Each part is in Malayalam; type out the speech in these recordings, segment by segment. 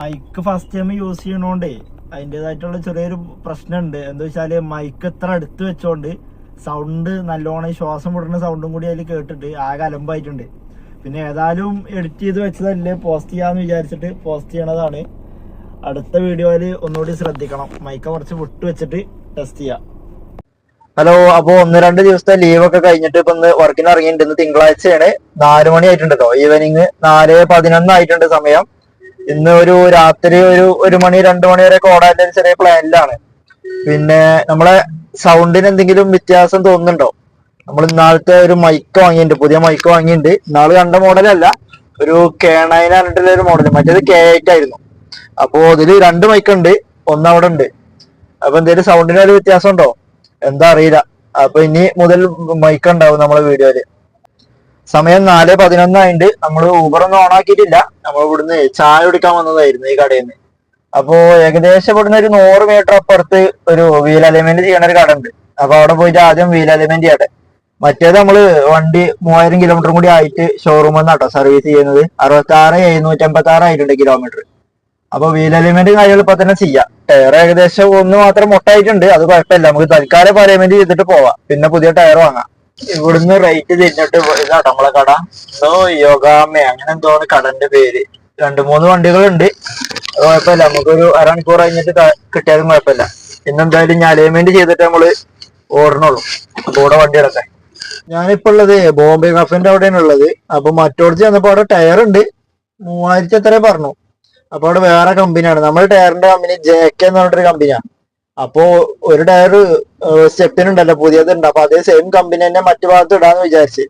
മൈക്ക് ഫസ്റ്റ് ടൈം യൂസ് ചെയ്യണോണ്ടേ അതിന്റെതായിട്ടുള്ള ചെറിയൊരു പ്രശ്നമുണ്ട് എന്താ വെച്ചാൽ മൈക്ക് ഇത്ര അടുത്ത് വെച്ചോണ്ട് സൗണ്ട് നല്ലോണം ശ്വാസം വിടുന്ന സൗണ്ടും കൂടി അതിൽ കേട്ടിട്ട് ആകെ അലമ്പായിട്ടുണ്ട്. പിന്നെ ഏതായാലും എഡിറ്റ് ചെയ്ത് വെച്ചതല്ലേ പോസ്റ്റ് ചെയ്യാന്ന് വിചാരിച്ചിട്ട് പോസ്റ്റ് ചെയ്യണതാണ്. അടുത്ത വീഡിയോയിൽ ഒന്നുകൂടി ശ്രദ്ധിക്കണം. മൈക്ക കുറച്ച് വിട്ടു വെച്ചിട്ട് ടെസ്റ്റ് ചെയ്യാം. ഹലോ അപ്പൊ ഒന്ന് രണ്ട് ദിവസത്തെ ലീവ് ഒക്കെ കഴിഞ്ഞിട്ട് ഇപ്പൊ ഇന്ന് വർക്കിന് ഇറങ്ങിയിട്ടുണ്ട്. തിങ്കളാഴ്ചയാണ്. നാല് മണി ആയിട്ടുണ്ട് ഈവനിങ് നാല് പതിനൊന്ന് ആയിട്ടുണ്ട് സമയം. ഇന്ന് ഒരു രാത്രി ഒരു ഒരു മണി രണ്ടു മണി വരെ ഓടാന്റെ ഒരു ചെറിയ പ്ലാനിലാണ് പിന്നെ നമ്മളെ സൗണ്ടിന് എന്തെങ്കിലും വ്യത്യാസം തോന്നുന്നുണ്ടോ? നമ്മൾ ഇന്നാളത്തെ ഒരു മൈക്ക് വാങ്ങിയിട്ടുണ്ട് പുതിയ മൈക്ക് വാങ്ങിയിട്ടുണ്ട്. ഇന്നാൾ കണ്ട മോഡലല്ല ഒരു കെ നയൻ പറഞ്ഞിട്ടുള്ള ഒരു മോഡൽ മറ്റേത് കെ എയ്റ്റ് ആയിരുന്നു. അപ്പോ അതിൽ രണ്ട് മൈക്ക് ഉണ്ട് ഒന്ന് അവിടെ ഉണ്ട്. അപ്പൊ എന്തെങ്കിലും സൗണ്ടിന് ഒരു വ്യത്യാസം ഉണ്ടോ? എന്താ അറിയില്ല. അപ്പൊ ഇനി മുതൽ മൈക്ക് ഉണ്ടാവും നമ്മളെ വീഡിയോയിൽ സമയം നാല് പതിനൊന്നായിട്ട് നമ്മൾ ഊബറൊന്നും ഓൺ ആക്കിയിട്ടില്ല. നമ്മൾ ഇവിടുന്ന് ചായ കുടിക്കാൻ വന്നതായിരുന്നു ഈ കടയിൽ നിന്ന് അപ്പോ ഏകദേശം ഇവിടുന്ന് ഒരു നൂറ് മീറ്റർ അപ്പുറത്ത് ഒരു വീൽ അലൈൻമെന്റ് ചെയ്യണ ഒരു കട ഉണ്ട് അപ്പൊ അവിടെ പോയിട്ട് ആദ്യം വീൽ അലൈൻമെന്റ് ചെയ്യട്ടെ. മറ്റേത് നമ്മൾ വണ്ടി മൂവായിരം കിലോമീറ്റർ കൂടി ആയിട്ട് ഷോറൂമിൽ നിന്നാട്ടോ സർവീസ് ചെയ്യുന്നത്. അറുപത്തി ആറ് എഴുന്നൂറ്റി അമ്പത്തി ആറ് ആയിട്ടുണ്ട് കിലോമീറ്റർ അപ്പൊ വീൽ അലൈൻമെന്റ് കാര്യങ്ങൾ ഇപ്പൊ തന്നെ ചെയ്യാം. ടയർ ഏകദേശം ഒന്ന് മാത്രം മുട്ടായിട്ടുണ്ട്. അത് കുഴപ്പമില്ല. നമുക്ക് തൽക്കാലം അലൈൻമെന്റ് ചെയ്തിട്ട് പോവാം. പിന്നെ പുതിയ ടയർ വാങ്ങാം. ഇവിടുന്ന് റൈറ്റ് തിരിഞ്ഞിട്ട് ഇതാട്ടോ നമ്മളെ കട. എന്തോ യോഗാമേ അങ്ങനെ എന്തോ കടന്റെ പേര്. രണ്ടു മൂന്ന് വണ്ടികളുണ്ട്. കുഴപ്പമില്ല. നമുക്കൊരു അരമണിക്കൂർ കഴിഞ്ഞിട്ട് കിട്ടിയാലും കുഴപ്പമില്ല. ഇന്നെന്തായാലും ഞാൻ അലൈൻമെന്റ് ചെയ്തിട്ട് നമ്മൾ ഓടണുള്ളൂ. അപ്പൊ ഇവിടെ വണ്ടി എടുക്കാൻ. ഞാനിപ്പോ ഉള്ളത് ബോംബെ കഫിന്റെ അവിടെയാണ് ഉള്ളത്. അപ്പൊ മറ്റോടത്ത് ചെന്നപ്പോ അവിടെ ടയർ ഉണ്ട്. മൂവായിരത്തി എത്ര പറഞ്ഞു. അപ്പൊ അവിടെ വേറെ കമ്പനിയാണ് നമ്മുടെ ടയറിന്റെ കമ്പനി ജെ കെ എന്ന് പറഞ്ഞിട്ടൊരു കമ്പനിയാണ് അപ്പോ ഒരു ടയർ സ്റ്റെപ്പിനുണ്ടല്ലോ പുതിയതുണ്ട്. അപ്പൊ അതേ സെയിം കമ്പനി തന്നെ മറ്റു ഭാഗത്ത് ഇടാന്ന് വിചാരിച്ച്.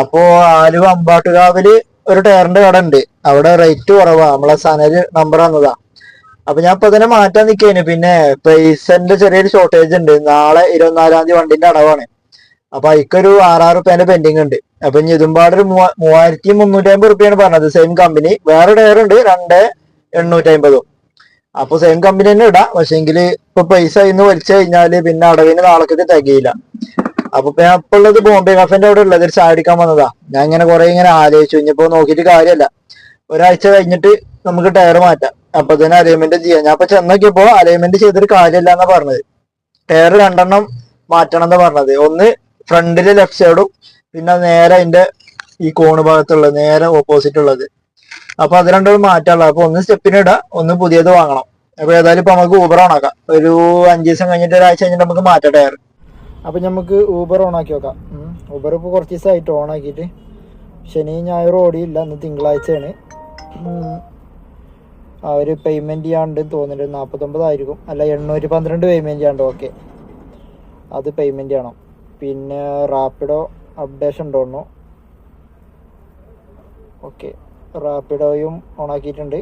അപ്പോ ആലുവ അമ്പാട്ടുകാവിൽ ഒരു ടയറിന്റെ കട ഉണ്ട് അവിടെ റേറ്റ് കുറവാ. നമ്മളെ സനൽ നമ്പർ വന്നതാ അപ്പൊ ഞാൻ ഇപ്പൊ തന്നെ മാറ്റാൻ നിക്കേനു. പിന്നെ പൈസന്റെ ചെറിയൊരു ഷോർട്ടേജ് ഉണ്ട്. നാളെ ഇരുപത്തിനാലാം തീയതി വണ്ടിന്റെ അടവാണ്. അപ്പൊ അതിക്കൊരു ആറാറ് റുപ്യന്റെ പെൻഡിങ് ഉണ്ട്. അപ്പൊ ഇനി ഇതുമ്പാട് ഒരു മൂവ- മൂവായിരത്തി മുന്നൂറ്റി അമ്പത് റുപ്യാണ് പറഞ്ഞത്. സെയിം കമ്പനി വേറെ ടയർ ഉണ്ട് രണ്ട് എണ്ണൂറ്റി അമ്പതും. അപ്പൊ സെയിം കമ്പനി തന്നെ ഇടാം. പക്ഷെങ്കിൽ ഇപ്പൊ പൈസ ഇന്ന് വലിച്ചു കഴിഞ്ഞാൽ പിന്നെ അടവിന് നാളേക്ക് തികയില്ല. അപ്പൊ ഞാൻ ഇപ്പൊ ഉള്ളത് ബോംബെ കഫന്റെ അവിടെ ഉള്ളത്. ഒരു ചായ വന്നതാ. ഞാൻ ഇങ്ങനെ കുറെ ഇങ്ങനെ ആലോചിച്ചു. ഇനിയിപ്പോ നോക്കിയിട്ട് കാര്യമല്ല ഒരാഴ്ച കഴിഞ്ഞിട്ട് നമുക്ക് ടയർ മാറ്റാം. അപ്പൊ തന്നെ അലൈൻമെന്റ് ചെയ്യാം. ഞാൻ ഇപ്പൊ ചെന്നോക്കിയപ്പോ അലൈൻമെന്റ് ചെയ്തിട്ട് കാര്യമില്ല എന്നാ പറഞ്ഞത്. ടയർ രണ്ടെണ്ണം മാറ്റണം എന്നാ പറഞ്ഞത്. ഒന്ന് ഫ്രണ്ടിൽ ലെഫ്റ്റ് സൈഡും പിന്നെ നേരെ അതിന്റെ ഈ കോണ് ഭാഗത്തുള്ളത് നേരെ ഓപ്പോസിറ്റ് ഉള്ളത്. അപ്പൊ അത് രണ്ടും മാറ്റാനുള്ള. അപ്പൊ ഒന്ന് സ്റ്റെപ്പിന് ഇടാം ഒന്ന് പുതിയത് വാങ്ങണം. അപ്പൊ ഏതായാലും ഇപ്പൊ നമുക്ക് ഊബർ ഓൺ ആക്കാം. ഒരു അഞ്ച് ദിവസം കഴിഞ്ഞിട്ട് ഒരാഴ്ച കഴിഞ്ഞിട്ട് നമുക്ക് മാറ്റാം ടയർ. അപ്പൊ നമുക്ക് ഊബർ ഓണാക്കി നോക്കാം. ഊബർ ഇപ്പൊ കുറച്ച് ദിവസമായിട്ട് ഓൺ ആക്കിയിട്ട്. ശനി ഞായർ ഓടിയില്ല ഇന്ന് തിങ്കളാഴ്ചയാണ്. ആ ഒരു പേയ്മെന്റ് ചെയ്യാണ്ട് തോന്നുന്നുണ്ട്. നാൽപ്പത്തൊമ്പതായിരിക്കും അല്ല എണ്ണൂറ്റി പന്ത്രണ്ട് പേയ്മെന്റ് ചെയ്യാണ്ട്. ഓക്കെ അത് പേയ്മെന്റ് ചെയ്യണം. പിന്നെ റാപ്പിഡോ അപ്ഡേഷൻ ഉണ്ടോന്നു ഓക്കെ റാപ്പിഡോയും ഓണാക്കിയിട്ടുണ്ട്.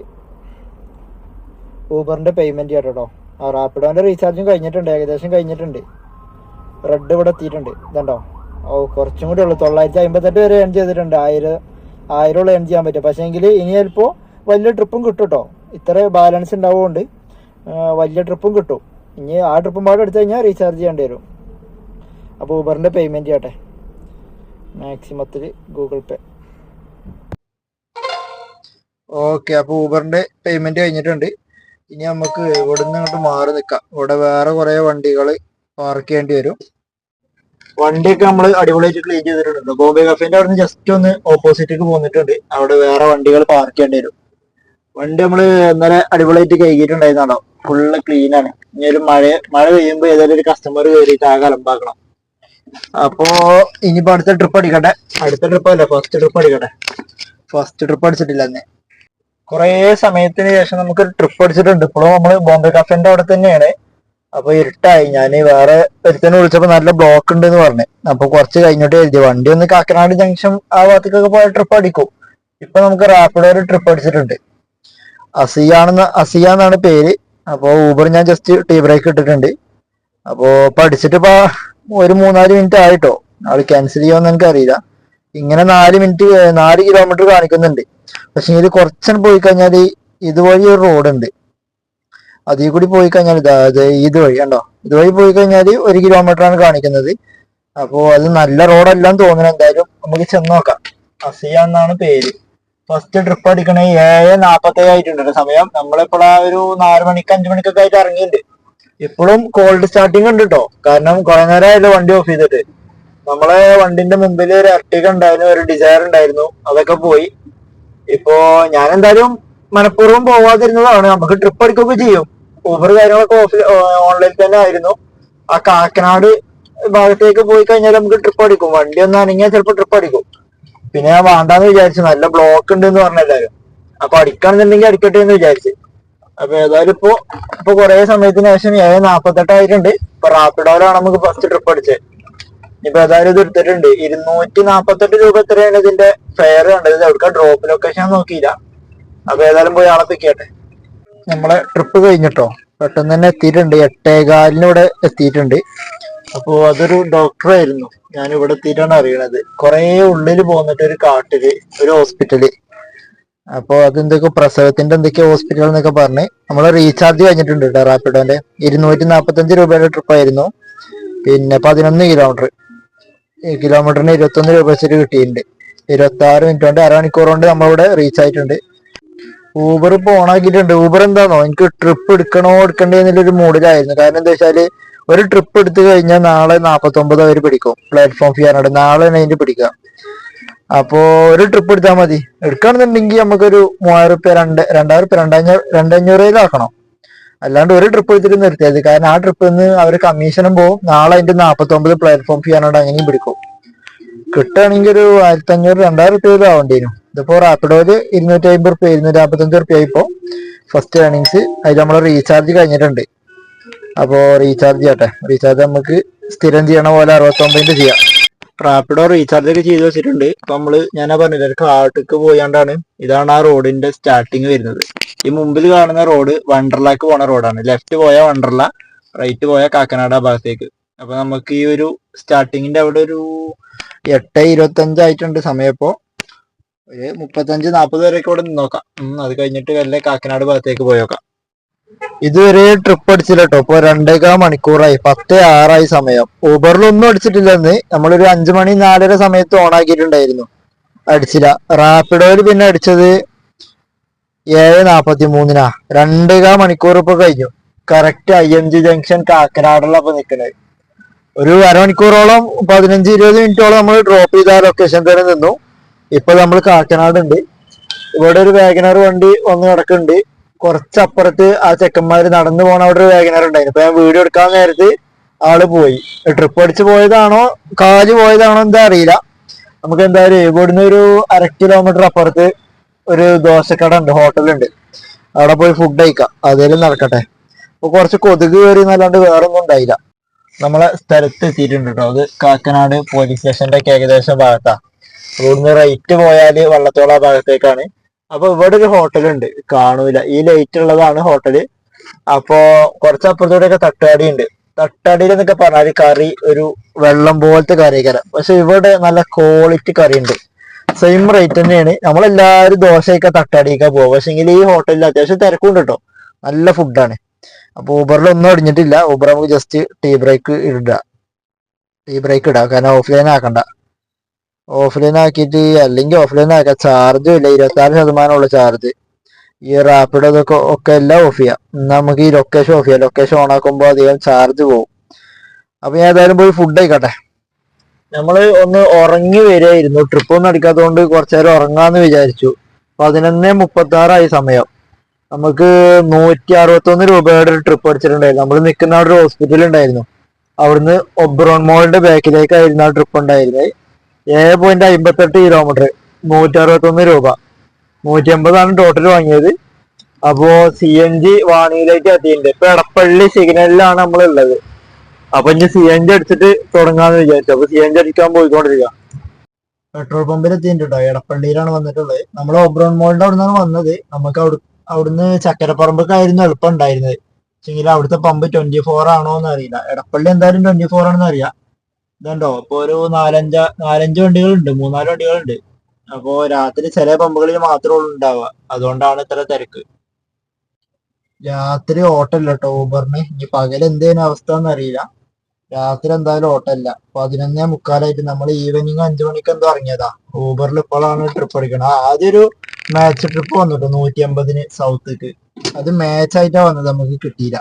ഊബറിന്റെ പേയ്മെന്റ് ചെയ്യട്ടോ കേട്ടോ. ആ റാപ്പിഡോന്റെ റീചാർജും കഴിഞ്ഞിട്ടുണ്ട്. ഏകദേശം കഴിഞ്ഞിട്ടുണ്ട്. റെഡ് ഇവിടെ എത്തിയിട്ടുണ്ട്. ഇതുണ്ടോ? ഓ കുറച്ചും കൂടി ഉള്ളു. തൊള്ളായിരത്തി അമ്പത്തെട്ട് വരെ എൺ ചെയ്തിട്ടുണ്ട്. ആയിരം ഉള്ള എൺ ചെയ്യാൻ പറ്റും. പക്ഷേ എങ്കിൽ ഇനി ചിലപ്പോൾ വലിയ ട്രിപ്പും കിട്ടും കേട്ടോ ഇത്ര ബാലൻസ് ഉണ്ടാവുകൊണ്ട് വലിയ ട്രിപ്പും കിട്ടും. ഇനി ആ ട്രിപ്പും പാടെ എടുത്തു കഴിഞ്ഞാൽ റീചാർജ് ചെയ്യേണ്ടി വരും. അപ്പോൾ ഊബറിന്റെ പേയ്മെന്റ് ചെയ്യട്ടെ മാക്സിമത്തിൽ ഗൂഗിൾ പേ ഓക്കെ അപ്പോൾ ഊബറിന്റെ പേയ്മെന്റ് കഴിഞ്ഞിട്ടുണ്ട്. ഇനി നമുക്ക് ഇവിടെ നിന്ന് അങ്ങോട്ട് മാറി നിൽക്കാം ഇവിടെ വേറെ കുറെ വണ്ടികൾ പാർക്ക് ചെയ്യേണ്ടി വരും. വണ്ടിയൊക്കെ നമ്മൾ അടിപൊളിയായിട്ട് ക്ലീൻ ചെയ്തിട്ടുണ്ട്. ബോംബെ കഫേന്റെ അവിടെ നിന്ന് ജസ്റ്റ് ഒന്ന് ഓപ്പോസിറ്റേക്ക് പോന്നിട്ടുണ്ട്. അവിടെ വേറെ വണ്ടികൾ പാർക്ക് ചെയ്യേണ്ടി വരും. വണ്ടി നമ്മൾ ഇന്നലെ അടിപൊളിയായിട്ട് കഴുകിയിട്ടുണ്ടായിരുന്നോ ഫുള്ള് ക്ലീൻ ആണ്. ഇനി ഒരു മഴ മഴ പെയ്യുമ്പോൾ ഏതായാലും ഒരു കസ്റ്റമർ കയറിയിട്ട് ആകെ അലമ്പാക്കണം. അപ്പോ ഇനിയിപ്പോ അടുത്ത ട്രിപ്പ് അടിക്കട്ടെ. അടുത്ത ട്രിപ്പ് അല്ല ഫസ്റ്റ് ട്രിപ്പ് അടിക്കട്ടെ. ഫസ്റ്റ് ട്രിപ്പ് അടിച്ചിട്ടില്ല അന്നെ കുറേ സമയത്തിന് ശേഷം നമുക്ക് ട്രിപ്പ് അടിച്ചിട്ടുണ്ട് ഇപ്പോഴും നമ്മൾ ബോംബെ കഫേന്റെ അവിടെ തന്നെയാണ്. അപ്പൊ ഇരുട്ടായി. ഞാൻ വേറെ ഒരുത്തനെ വിളിച്ചപ്പോ നല്ല ബ്ലോക്ക് ഉണ്ട് എന്ന് പറഞ്ഞു. അപ്പൊ കുറച്ച് കഴിഞ്ഞിട്ട് എഴുതി. വണ്ടി ഒന്ന് കാക്കനാട് ജംഗ്ഷൻ ആ ഭാഗത്തേക്കൊക്കെ പോയ ട്രിപ്പ് അടിക്കും. ഇപ്പൊ നമുക്ക് റാപ്പിഡോ ഒരു ട്രിപ്പ് അടിച്ചിട്ടുണ്ട്. അസിയാണെന്ന് അസിയ എന്നാണ് പേര്. അപ്പൊ ഊബർ ഞാൻ ജസ്റ്റ് ടീ ബ്രേക്ക് ഇട്ടിട്ടുണ്ട്. അപ്പോ പഠിച്ചിട്ട് ഇപ്പൊ ഒരു മൂന്നാൽ മിനിറ്റ് ആയിട്ടോ. ആൾ ക്യാൻസൽ ചെയ്യുമെന്ന് എനിക്ക് അറിയില്ല ഇങ്ങനെ നാല് മിനിറ്റ് നാല് കിലോമീറ്റർ കാണിക്കുന്നുണ്ട്. പക്ഷെ ഇത് കുറച്ചും പോയി കഴിഞ്ഞാൽ ഇതുവഴി ഒരു റോഡ് ഉണ്ട്. അതിൽ കൂടി പോയി കഴിഞ്ഞാൽ ഇതാ ഇത് ഇതുവഴി കണ്ടോ? ഇതുവഴി പോയി കഴിഞ്ഞാൽ ഒരു കിലോമീറ്റർ ആണ് കാണിക്കുന്നത്. അപ്പോ അത് നല്ല റോഡെല്ലാം തോന്നുന്നു. എന്തായാലും നമുക്ക് ചെന്ന് നോക്കാം. അസിയ എന്നാണ് പേര്. ഫസ്റ്റ് ട്രിപ്പ് അടിക്കണ ഏഴ് നാപ്പത്തേഴ് ആയിട്ടുണ്ട് സമയം. നമ്മളിപ്പോഴാ ഒരു നാല് മണിക്ക് അഞ്ചു മണിക്കൊക്കെ ആയിട്ട് ഇറങ്ങിയിട്ടുണ്ട്. ഇപ്പോഴും കോൾഡ് സ്റ്റാർട്ടിങ് ഉണ്ട് കേട്ടോ. കാരണം കുറെ നേരമായല്ലോ വണ്ടി ഓഫ് ചെയ്തിട്ട്. നമ്മളെ വണ്ടിന്റെ മുമ്പിൽ ഒരു അർട്ടിക ഉണ്ടായിരുന്നു ഒരു ഡിസയർ ഉണ്ടായിരുന്നു. അതൊക്കെ പോയി. ഇപ്പോ ഞാൻ എന്തായാലും മനഃപൂർവം പോവാതിരുന്നതാണ്. നമുക്ക് ട്രിപ്പ് അടിക്കുകയൊക്കെ ചെയ്യും. ഊബർ കാര്യങ്ങളൊക്കെ ഓഫ് ഓൺലൈനിൽ തന്നെ ആയിരുന്നു. ആ കാക്കനാട് ഭാഗത്തേക്ക് പോയി കഴിഞ്ഞാൽ നമുക്ക് ട്രിപ്പ് അടിക്കും വണ്ടി ഒന്ന് അനങ്ങിയാൽ ചിലപ്പോൾ ട്രിപ്പ് അടിക്കും പിന്നെ ഞാൻ വേണ്ടാന്ന് വിചാരിച്ചു. നല്ല ബ്ലോക്ക് ഉണ്ട് എന്ന് പറഞ്ഞ എല്ലാവരും അപ്പൊ അടിക്കാണെന്നുണ്ടെങ്കിൽ അടിക്കട്ടെ എന്ന് വിചാരിച്ചു. അപ്പൊ ഏതായാലും ഇപ്പോ ഇപ്പൊ കുറെ സമയത്തിന് ശേഷം ഏഴ് നാപ്പത്തെട്ടായിട്ടുണ്ട് ഇപ്പൊ റാപ്പിഡോയിലാണ് നമുക്ക് ഫസ്റ്റ് ട്രിപ്പ് അടിച്ചത് ഇപ്പൊ ഏതായാലും ഇത് എടുത്തിട്ടുണ്ട്. ഇരുന്നൂറ്റി നാപ്പത്തെട്ട് രൂപ എത്രയാണ് ഇതിന്റെ ഫെയർ കണ്ടത്? എവിടെ ഡ്രോപ്പ് ലൊക്കേഷൻ നോക്കിയില്ല. അപ്പൊ ഏതായാലും പോയി ആളെ പിക്കട്ടെ നമ്മളെ ട്രിപ്പ് കഴിഞ്ഞിട്ടോ? പെട്ടെന്ന് തന്നെ എത്തിയിട്ടുണ്ട്. എട്ടേകാലിനിവിടെ എത്തിയിട്ടുണ്ട്. അപ്പോ അതൊരു ഡോക്ടറായിരുന്നു ഞാൻ ഇവിടെ എത്തിയിട്ടാണ് അറിയണത്. കൊറേ ഉള്ളിൽ പോന്നിട്ട് ഒരു കാട്ടിൽ ഒരു ഹോസ്പിറ്റൽ അപ്പൊ അതെന്തൊക്കെ പ്രസവത്തിന്റെ എന്തൊക്കെയോ ഹോസ്പിറ്റൽ എന്നൊക്കെ പറഞ്ഞ് നമ്മൾ റീചാർജ് കഴിഞ്ഞിട്ടുണ്ട് കേട്ടോ റാപ്പിഡോന്റെ ഇരുന്നൂറ്റി നാപ്പത്തഞ്ച് രൂപയുടെ ട്രിപ്പായിരുന്നു പിന്നെ പതിനൊന്ന് കിലോമീറ്റർ കിലോമീറ്ററിന് ഇരുപത്തൊന്ന് രൂപ വെച്ചിട്ട് കിട്ടിയിട്ടുണ്ട്. ഇരുപത്തി ആറ് മിനിറ്റ് കൊണ്ട് അരമണിക്കൂർ കൊണ്ട് നമ്മളിവിടെ റീച്ച് ആയിട്ടുണ്ട്. ഊബർ ഇപ്പൊ ഓണാക്കിയിട്ടുണ്ട് ഊബർ എന്താണോ എനിക്ക് ട്രിപ്പ് എടുക്കണോ എടുക്കണ്ടേ എന്നുള്ളൊരു മൂഡിലായിരുന്നു കാരണം എന്താ വെച്ചാൽ ഒരു ട്രിപ്പ് എടുത്തു കഴിഞ്ഞാൽ നാളെ നാപ്പത്തി ഒമ്പത് അവർ പിടിക്കും. പ്ലാറ്റ്ഫോം ഫീ ആണ് നാളെ അതിന്റെ പിടിക്കുക. അപ്പോ ഒരു ട്രിപ്പ് എടുത്താൽ മതി. എടുക്കുകയാണെന്നുണ്ടെങ്കിൽ നമുക്കൊരു മൂവായിരം റുപ്യ രണ്ട് രണ്ടായിരം റുപ്യ രണ്ടഞ്ഞൂറ് രണ്ടഞ്ഞൂറിലാക്കണം അല്ലാണ്ട് ഒരു ട്രിപ്പ് എടുത്തിട്ട് നിർത്തിയത് കാരണം ആ ട്രിപ്പിൽ നിന്ന് അവർ കമ്മീഷനും പോകും നാളെ അതിന്റെ നാപ്പത്തൊമ്പത് പ്ലാറ്റ്ഫോം ഫീ ആണ് അങ്ങനെയും പിടിക്കും. കിട്ടുകയാണെങ്കിൽ ഒരു ആയിരത്തി അഞ്ഞൂറ് രണ്ടായിരം റുപ്യയിലും ആവേണ്ടി വരും ഇതിപ്പോ റാപ്പിഡോയിൽ ഇരുന്നൂറ്റി അമ്പത് റുപ്യ ഇരുന്നൂറ്റി നാപ്പത്തഞ്ച് റുപ്യ ഇപ്പോ ഫസ്റ്റ് ഏണിങ്സ് അതിൽ നമ്മൾ റീചാർജ് കഴിഞ്ഞിട്ടുണ്ട്. അപ്പോ റീചാർജ് ചെയ്യട്ടെ റീചാർജ് നമുക്ക് സ്ഥിരം ചെയ്യണ പോലെ അറുപത്തൊമ്പതിന്റെ ചെയ്യാം. റാപ്പിഡോ റീചാർജ് ഒക്കെ ചെയ്ത് വെച്ചിട്ടുണ്ട്. ഇപ്പൊ നമ്മൾ ഞാൻ പറഞ്ഞില്ല കാട്ടിക്ക് പോയാണ്ടാണ് ഇതാണ് ആ റോഡിന്റെ സ്റ്റാർട്ടിങ് വരുന്നത്. ഈ മുമ്പിൽ കാണുന്ന റോഡ് വണ്ടർലാക്ക് പോണ റോഡാണ്. ലെഫ്റ്റ് പോയ വണ്ടർല റൈറ്റ് പോയ കാക്കനാട് ആ ഭാഗത്തേക്ക്. അപ്പൊ നമുക്ക് ഈ ഒരു സ്റ്റാർട്ടിങ്ങിന്റെ അവിടെ ഒരു എട്ട് ഇരുപത്തഞ്ച് ആയിട്ടുണ്ട് സമയം ഇപ്പോ ഒരു മുപ്പത്തഞ്ച് നാപ്പത് വരെയൊക്കെ ഇവിടെ നിന്നോക്കാം അത് കഴിഞ്ഞിട്ട് വല്ല കാക്കനാട് ഭാഗത്തേക്ക് പോയോക്കാം. ഇതുവരെ ട്രിപ്പ് അടിച്ചില്ല കേട്ടോ ഇപ്പൊ രണ്ടേകാ മണിക്കൂറായി. പത്ത് ആറായി സമയം. ഊബറിലൊന്നും അടിച്ചിട്ടില്ലെന്ന്. നമ്മളൊരു അഞ്ചു മണി നാലര സമയത്ത് ഓൺ ആക്കിയിട്ടുണ്ടായിരുന്നു. അടിച്ചില്ല. റാപ്പിഡോയിൽ പിന്നെ അടിച്ചത് ഏഴ് നാപ്പത്തി മൂന്നിനാ രണ്ടേകാ മണിക്കൂർ ഇപ്പൊ കഴിഞ്ഞു. Correct I M G junction കാക്കനാടുള്ള ഇപ്പൊ നിൽക്കുന്നത് ഒരു അരമണിക്കൂറോളം പതിനഞ്ച് ഇരുപത് മിനിറ്റോളം നമ്മൾ ഡ്രോപ്പ് ചെയ്ത ലൊക്കേഷൻ തന്നെ നിന്നു. ഇപ്പൊ നമ്മൾ കാക്കനാട് ഉണ്ട് ഇവിടെ ഒരു വേഗനാർ വണ്ടി ഒന്ന് കിടക്കുന്നുണ്ട് കുറച്ചപ്പുറത്ത് ആ ചെക്കന്മാര് നടന്നു പോണ അവിടെ ഒരു വേഗനാർ ഉണ്ടായിരുന്നു അപ്പൊ ഞാൻ വീഡിയോ എടുക്കാൻ നേരത്ത് ആൾ പോയി. ട്രിപ്പ് അടിച്ച് പോയതാണോ കാൽ പോയതാണോ എന്താ അറിയില്ല. നമുക്ക് എന്തായാലും ഇവിടുന്ന് ഒരു അര കിലോമീറ്റർ അപ്പുറത്ത് ഒരു ദോശക്കട ഉണ്ട് ഹോട്ടലുണ്ട്. അവിടെ പോയി ഫുഡ് കഴിക്കാം. അതേലും നടക്കട്ടെ. അപ്പൊ കുറച്ച് കൊതുക് കയറി എന്നല്ലാണ്ട് വേറെ ഒന്നും ഉണ്ടായില്ല. നമ്മളെ സ്ഥലത്ത് എത്തിയിട്ടുണ്ട് കേട്ടോ അത് കാക്കനാട് പോലീസ് സ്റ്റേഷന്റെ ഏകദേശം ഭാഗത്താ. ഇവിടുന്ന് റൈറ്റ് പോയാൽ വള്ളത്തോള ഭാഗത്തേക്കാണ്. അപ്പൊ ഇവിടെ ഒരു ഹോട്ടലുണ്ട്. കാണൂല. ഈ ലൈറ്റ് ഉള്ളതാണ് ഹോട്ടൽ. അപ്പോ കുറച്ചപ്പുറത്തൂടെ ഒക്കെ തട്ടുകടി ഉണ്ട് തട്ടുകടിയിൽ എന്നൊക്കെ പറഞ്ഞാൽ കറി ഒരു വെള്ളം പോലത്തെ കറി കറ പക്ഷെ ഇവിടെ നല്ല ക്വാളിറ്റി കറി ഉണ്ട് സെയിം റേറ്റ് തന്നെയാണ്. നമ്മളെല്ലാവരും ദോശയൊക്കെ തട്ടാടിയൊക്കെ പോകും പക്ഷെ എങ്കിൽ ഈ ഹോട്ടലിൽ അത്യാവശ്യം തിരക്കുണ്ട് കേട്ടോ. നല്ല ഫുഡാണ് അപ്പൊ ഊബറിൽ ഒന്നും അടിഞ്ഞിട്ടില്ല. ഊബർ നമുക്ക് ജസ്റ്റ് ടീ ബ്രേക്ക് ഇടുക. ടീ ബ്രേക്ക് ഇടാം കാരണം ഓഫ്ലൈൻ ആക്കണ്ട. ഓഫ്ലൈൻ ആക്കിയിട്ട് അല്ലെങ്കിൽ ഓഫ്ലൈൻ ആക്കാം ചാർജും ഇല്ല. ഇരുപത്താറ് ശതമാനമുള്ള ചാർജ്. ഈ റാപ്പിഡ് ഇതൊക്കെ ഒക്കെ എല്ലാം ഓഫ് ചെയ്യാം. നമുക്ക് ഈ ലൊക്കേഷൻ ഓഫ് ചെയ്യാം. ലൊക്കേഷൻ ഓൺ ആക്കുമ്പോൾ അധികം ചാർജ് പോകും. അപ്പൊ ഞാൻ ഏതായാലും പോയി ഫുഡ് ആയിക്കോട്ടെ നമ്മൾ ഒന്ന് ഉറങ്ങി വരികയായിരുന്നു. ട്രിപ്പ് ഒന്നും അടിക്കാത്തതുകൊണ്ട് കുറച്ചു നേരം ഉറങ്ങാന്ന് വിചാരിച്ചു. പതിനൊന്ന് മുപ്പത്തി ആറായി സമയം. നമുക്ക് നൂറ്റി അറുപത്തൊന്ന് രൂപയുടെ ഒരു ട്രിപ്പ് അടിച്ചിട്ടുണ്ടായിരുന്നു നമ്മൾ നിൽക്കുന്ന ഒരു ഹോസ്പിറ്റൽ ഉണ്ടായിരുന്നു. അവിടുന്ന് ഒബ്രോൺ മോളിന്റെ ബാക്കിലേക്കായിരുന്നു ആ ട്രിപ്പ് ഉണ്ടായിരുന്നത്. ഏഴ് പോയിന്റ് അമ്പത്തെട്ട് കിലോമീറ്റർ നൂറ്റി അറുപത്തൊന്ന് രൂപ. നൂറ്റി അമ്പതാണ് ടോട്ടൽ വാങ്ങിയത്. അപ്പോ സി എൻ ജി വാണിയിലേക്ക് എത്തിയിട്ടുണ്ട്. ഇപ്പൊ എടപ്പള്ളി സിഗ്നലിലാണ് നമ്മൾ ഉള്ളത് അപ്പൊ ഇനി സി എൻ ജി അടിച്ചിട്ട് തുടങ്ങാന്ന് വിചാരിച്ചു. അപ്പൊ സി എൻ ജി അടിക്കാൻ പോയിക്കൊണ്ടിരിക്കുക പെട്രോൾ പമ്പിൽ എത്തിയിട്ടുണ്ട് എടപ്പള്ളിയിലാണ് വന്നിട്ടുള്ളത്. നമ്മൾ ഓബ്രോൺ മോളിന്റെ അവിടെ നിന്നാണ് വന്നത്. നമുക്ക് അവിടെ അവിടുന്ന് ചക്കരപ്പറമ്പൊക്കെയായിരുന്നു എളുപ്പം ഉണ്ടായിരുന്നത്. പക്ഷെങ്കിൽ അവിടുത്തെ പമ്പ് ട്വന്റി ഫോർ ആണോ എന്ന് അറിയില്ല. എടപ്പള്ളി എന്തായാലും ട്വന്റി ഫോർ ആണെന്ന് അറിയാം. ഇതുണ്ടോ? ഇപ്പൊ ഒരു നാലഞ്ച നാലഞ്ച് വണ്ടികളുണ്ട് മൂന്നാൽ വണ്ടികളുണ്ട്. അപ്പോ രാത്രി ചില പമ്പുകളിൽ മാത്രമേ ഉള്ളൂ ഉണ്ടാവുക. അതുകൊണ്ടാണ് ഇത്ര തിരക്ക്. രാത്രി ഓട്ടല്ല കേട്ടോ ഊബറിന്. ഇനി പകൽ എന്തേലും അവസ്ഥ എന്നറിയില്ല രാത്രി എന്തായാലും ഓട്ടല്ല പതിനൊന്നേ മുക്കാലായിട്ട് നമ്മൾ ഈവനിങ് അഞ്ചു മണിക്ക് എന്തോ ഇറങ്ങിയതാ. ഊബറിൽ ഇപ്പോഴാണ് ട്രിപ്പ് അടിക്കണത് ആദ്യം ഒരു മാച്ച് ട്രിപ്പ് വന്നിട്ടു നൂറ്റി അമ്പതിന് സൗത്തേക്ക് അത് മാച്ച് ആയിട്ടാ വന്നത്. നമുക്ക് കിട്ടിയില്ല.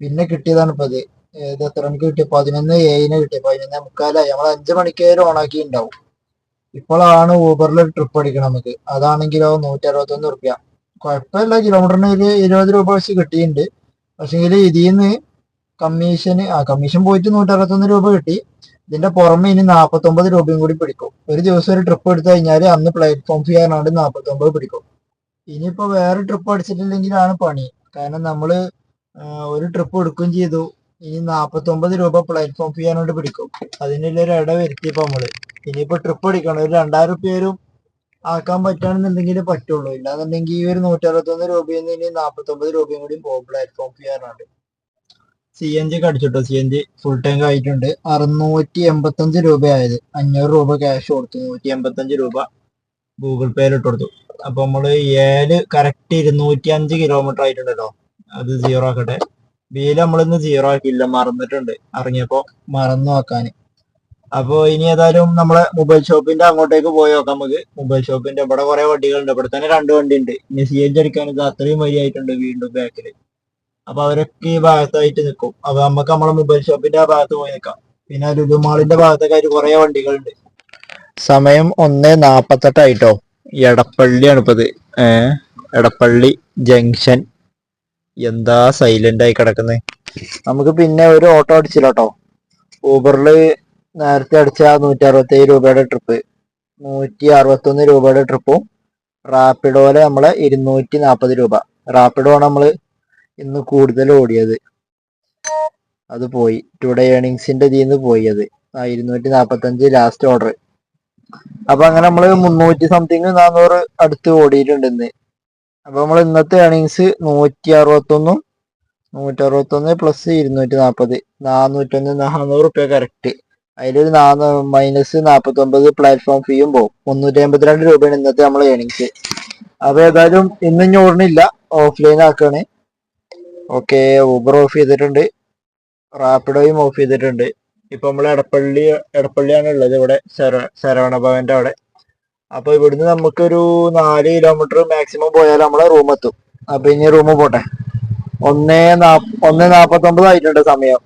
പിന്നെ കിട്ടിയതാണ് ഇപ്പൊ അത് ഏത് എത്ര മണിക്ക് കിട്ടിയ? പതിനൊന്ന് ഏഴിന് കിട്ടിയ. പതിനൊന്ന് മുക്കാലായി. നമ്മൾ അഞ്ചു മണിക്കേലും ഓണാക്കി ഉണ്ടാവും ഇപ്പോഴാണ് ഊബറിൽ ട്രിപ്പ് അടിക്കണം നമുക്ക്. അതാണെങ്കിലോ നൂറ്റി അറുപത്തൊന്ന് റുപ്യ. കുഴപ്പമില്ല. കിലോമീറ്ററിന് ഒരു ഇരുപത് രൂപ വെച്ച് കിട്ടിയിട്ടുണ്ട്. പക്ഷെങ്കിൽ ഇതിൽ നിന്ന് കമ്മീഷന് ആ കമ്മീഷൻ പോയിട്ട് നൂറ്റി അറുപത്തൊന്ന് രൂപ കിട്ടി. ഇതിന്റെ പുറമെ ഇനി നാപ്പത്തൊമ്പത് രൂപയും കൂടി പിടിക്കും. ഒരു ദിവസം ഒരു ട്രിപ്പ് എടുത്തു കഴിഞ്ഞാൽ അന്ന് പ്ലാറ്റ്ഫോം ഫീ ആയതുകൊണ്ട് നാപ്പത്തൊമ്പത് പിടിക്കും. ഇനിയിപ്പോ വേറെ ട്രിപ്പ് അടിച്ചിട്ടില്ലെങ്കിലാണ് പണി. കാരണം നമ്മൾ ഒരു ട്രിപ്പ് എടുക്കുകയും ചെയ്തു. ഇനി നാപ്പത്തൊമ്പത് രൂപ പ്ലാറ്റ്ഫോം ഫീ ആയതുകൊണ്ട് പിടിക്കും. അതിനുള്ള ഒരു ഇട വരുത്തിയപ്പോ നമ്മൾ. ഇനിയിപ്പോ ട്രിപ്പ് അടിക്കണം. ഒരു രണ്ടായിരം റുപ്യരും ആക്കാൻ പറ്റുകയാണെന്നുണ്ടെങ്കിൽ പറ്റുള്ളൂ. ഇല്ലാന്നുണ്ടെങ്കിൽ ഈ ഒരു നൂറ്റി അറുപത്തൊന്ന് രൂപയിൽ നിന്ന് ഇനി നാപ്പത്തൊമ്പത് രൂപയും കൂടി പോകും പ്ലാറ്റ്ഫോം ഫീ ആയതുകൊണ്ട് C N G കടിച്ചിട്ടോ C N G full tank ആയിട്ടുണ്ട്. അറുന്നൂറ്റി എൺപത്തഞ്ച് രൂപയായത്. അഞ്ഞൂറ് രൂപ ക്യാഷ് കൊടുത്തു. നൂറ്റി എൺപത്തഞ്ച് രൂപ ഗൂഗിൾ പേയിൽ ഇട്ട് കൊടുത്തു. അപ്പൊ നമ്മൾ ഏഴ് കറക്റ്റ് ഇരുന്നൂറ്റി അഞ്ച് കിലോമീറ്റർ ആയിട്ടുണ്ടല്ലോ. അത് സീറോ ആക്കട്ടെ. ബിയിൽ നമ്മളിന്ന് സീറോ ആക്കിയില്ല മറന്നിട്ടുണ്ട്. ഇറങ്ങിയപ്പോ മറന്നു നോക്കാൻ അപ്പൊ ഇനി ഏതായാലും നമ്മളെ മൊബൈൽ ഷോപ്പിന്റെ അങ്ങോട്ടേക്ക് പോയി നോക്കാം നമുക്ക്. മൊബൈൽ ഷോപ്പിന്റെ ഇവിടെ കുറെ വണ്ടികളുണ്ട്. ഇവിടെ തന്നെ രണ്ട് വണ്ടി ഉണ്ട് ഇനി സി എൻ ജി അടിക്കാൻ ഇത് അത്രയും വരിയായിട്ടുണ്ട് വീണ്ടും ബാക്കിൽ അപ്പൊ അവരൊക്കെ ഈ ഭാഗത്തായിട്ട് നിൽക്കും അപ്പൊ നമുക്ക് നമ്മളെ മൊബൈൽ ഷോപ്പിന്റെ ആ ഭാഗത്ത് പോയി നിൽക്കാം പിന്നെ ലുലുമാളിന്റെ ഭാഗത്തൊക്കെ ആയിട്ട് കുറെ വണ്ടികളുണ്ട്. സമയം ഒന്ന് നാപ്പത്തെട്ടായിട്ടോ എടപ്പള്ളിയാണ് ഇപ്പത് ഏഹ് എടപ്പള്ളി ജംഗ്ഷൻ. എന്താ സൈലന്റ് ആയി കിടക്കുന്നത് നമുക്ക് പിന്നെ ഒരു ഓട്ടോ അടിച്ചില്ല കേട്ടോ ഊബറിൽ നേരത്തെ അടിച്ച നൂറ്റി അറുപത്തി ഏഴ് രൂപയുടെ ട്രിപ്പ് നൂറ്റി അറുപത്തൊന്ന് രൂപയുടെ ട്രിപ്പും റാപ്പിഡോയിൽ നമ്മൾ ഇരുന്നൂറ്റി നാൽപ്പത് രൂപ. റാപ്പിഡോ ആണ് നമ്മൾ ഇന്ന് കൂടുതൽ ഓടിയത്. അത് പോയി. ടുഡേ ഏണിങ്സിന്റെ ഇതിൽ പോയി അത്. ആ ഇരുന്നൂറ്റി നാപ്പത്തഞ്ച് ലാസ്റ്റ് ഓർഡർ അപ്പൊ അങ്ങനെ നമ്മൾ മുന്നൂറ്റി സംതിങ് നാന്നൂറ് അടുത്ത് ഓടിയിട്ടുണ്ട് ഇന്ന്. അപ്പൊ നമ്മൾ ഇന്നത്തെ ഏണിങ്സ് നൂറ്റി അറുപത്തൊന്നും നൂറ്റി അറുപത്തൊന്ന് പ്ലസ് ഇരുന്നൂറ്റി നാൽപ്പത് നാനൂറ്റൊന്ന് നാനൂറ് റുപ്യ കറക്റ്റ് അതിലൊരു നാനൂ മൈനസ് നാൽപ്പത്തൊമ്പത് പ്ലാറ്റ്ഫോം ഫീയും പോകും മുന്നൂറ്റി അമ്പത്തിരണ്ട് രൂപയാണ് ഇന്നത്തെ നമ്മൾ ഏണിങ്സ് അപ്പൊ ഏതായാലും ഇന്ന് ഞൂറിനില്ല ഓഫ്ലൈൻ ആക്കാണ്. ഓക്കെ ഊബർ ഓഫ് ചെയ്തിട്ടുണ്ട്. റാപ്പിഡോയും ഓഫ് ചെയ്തിട്ടുണ്ട്. ഇപ്പൊ നമ്മൾ എടപ്പള്ളി എടപ്പള്ളിയാണ് ഉള്ളത് ഇവിടെ ശര- ശരവണ ഭവന്റെ അവിടെ. അപ്പൊ ഇവിടുന്ന് നമുക്കൊരു നാല് കിലോമീറ്റർ മാക്സിമം പോയാൽ നമ്മളെ റൂം എത്തും. അപ്പൊ ഇനി റൂം പോട്ടെ. ഒന്നേ നാ ഒന്നേ നാപ്പത്തൊമ്പത് ആയിട്ടുണ്ട് സമയം.